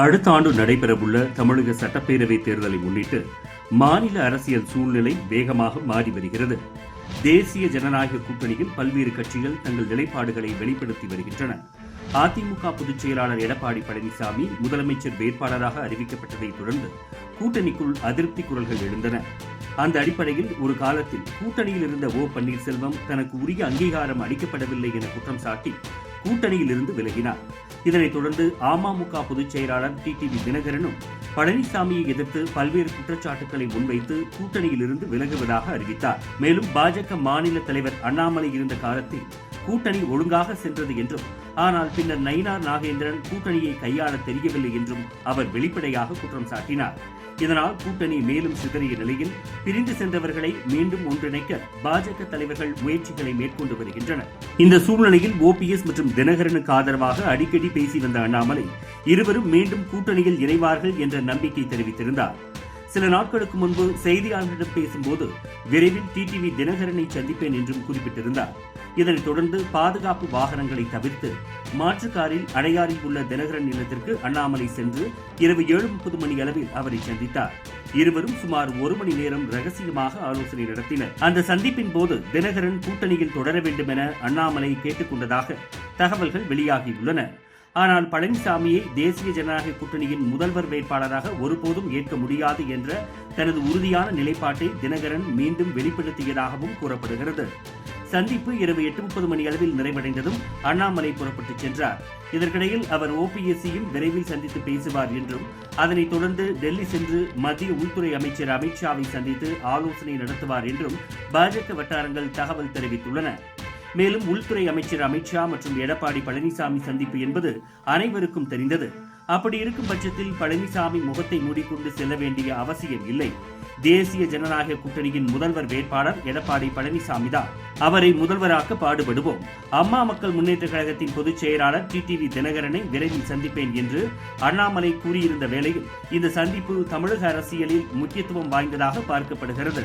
அடுத்த ஆண்டு நடைபெறவுள்ள தமிழக சட்டப்பேரவை தேர்தலை முன்னிட்டு மாநில அரசியல் சூழ்நிலை வேகமாக மாறி வருகிறது. தேசிய ஜனநாயக கூட்டணியில் பல்வேறு கட்சிகள் தங்கள் நிலைப்பாடுகளை வெளிப்படுத்தி வருகின்றன. அதிமுக பொதுச் செயலாளர் எடப்பாடி பழனிசாமி முதலமைச்சர் வேட்பாளராக அறிவிக்கப்பட்டதை தொடர்ந்து கூட்டணிக்குள் அதிருப்தி குரல்கள் எழுந்தன. அந்த அடிப்படையில் ஒரு காலத்தில் கூட்டணியில் இருந்த ஓ பன்னீர்செல்வம் தனக்கு உரிய அங்கீகாரம் அளிக்கப்படவில்லை என குற்றம் சாட்டி கூட்டணியில் இருந்து விலகினார். இதனைத் தொடர்ந்து அமமுக பொதுச் செயலாளர் டிடிவி தினகரனும் பழனிசாமியை எதிர்த்து பல்வேறு குற்றச்சாட்டுகளை முன்வைத்து கூட்டணியில் இருந்து விலகுவதாக அறிவித்தார். மேலும் பாஜக மாநில தலைவர் அண்ணாமலை இருந்த காலத்தில் கூட்டணி ஒழுங்காக சென்றது என்றும் ஆனால் பின்னர் நயினார் நாகேந்திரன் கூட்டணியை கையாள தெரியவில்லை என்றும் அவர் வெளிப்படையாக குற்றம் சாட்டினார். இதனால் கூட்டணி மேலும் சிதறிய நிலையில் பிரிந்து சென்றவர்களை மீண்டும் ஒன்றிணைக்க பாஜக தலைவர்கள் முயற்சிகளை மேற்கொண்டு வருகின்றனர். இந்த சூழ்நிலையில் ஓபிஎஸ் மற்றும் தினகரனுக்கு ஆதரவாக அடிக்கடி பேசி வந்த அண்ணாமலை இருவரும் மீண்டும் கூட்டணியில் இணைவார்கள் என்ற நம்பிக்கை தெரிவித்திருந்தார். சில நாட்களுக்கு முன்பு செய்தியாளர்களிடம் பேசும்போது விரைவில் டிடிவி தினகரனை சந்திப்பேன் என்றும் குறிப்பிட்டிருந்தார். இதனைத் தொடர்ந்து பாதுகாப்பு வாகனங்களை தவிர்த்து மாற்று காரில் அடையாறில் உள்ள தினகரன் இல்லத்திற்கு அண்ணாமலை சென்று இரவு ஏழு முப்பது மணி அளவில் அவரை சந்தித்தார். இருவரும் சுமார் ஒரு மணி நேரம் ரகசியமாக ஆலோசனை நடத்தினர். அந்த சந்திப்பின் போது தினகரன் கூட்டணியில் தொடர வேண்டும் என அண்ணாமலை கேட்டுக்கொண்டதாக தகவல்கள் வெளியாகியுள்ளன. ஆனால் பழனிசாமியை தேசிய ஜனநாயக கூட்டணியின் முதல்வர் வேட்பாளராக ஒருபோதும் ஏற்க முடியாது என்ற தனது உறுதியான நிலைப்பாட்டை தினகரன் மீண்டும் வெளிப்படுத்தியதாகவும் கூறப்படுகிறது. சந்திப்பு இரவு எட்டு முப்பது மணி அளவில் நிறைவடைந்ததும் அண்ணாமலை புறப்பட்டுச் சென்றார். இதற்கிடையில் அவர் ஓபிஎஸ்சியும் விரைவில் சந்தித்து பேசுவார் என்றும் அதனைத் தொடர்ந்து டெல்லி சென்று மத்திய உள்துறை அமைச்சர் அமித்ஷாவை சந்தித்து ஆலோசனை நடத்துவார் என்றும் பாஜக வட்டாரங்கள் தகவல் தெரிவித்துள்ளன. மேலும் உள்துறை அமைச்சர் அமித்ஷா மற்றும் எடப்பாடி பழனிசாமி சந்திப்பு என்பது அனைவருக்கும் தெரிந்தது. அப்படி இருக்கும் பட்சத்தில் பழனிசாமி முகத்தை மூடிக்கொண்டு செல்ல வேண்டிய அவசியம் இல்லை. தேசிய ஜனநாயக கூட்டணியின் முதல்வர் வேட்பாளர் எடப்பாடி பழனிசாமி தான் அவரை முதல்வராக்க பாடுபடுவோம். அம்மா மக்கள் முன்னேற்ற கழகத்தின் பொதுச் செயலாளர் டிடிவி தினகரனை விரைவில் சந்திப்பேன் என்று அண்ணாமலை கூறியிருந்த வேளையில் இந்த சந்திப்பு தமிழக அரசியலில் முக்கியத்துவம் வாய்ந்ததாக பார்க்கப்படுகிறது.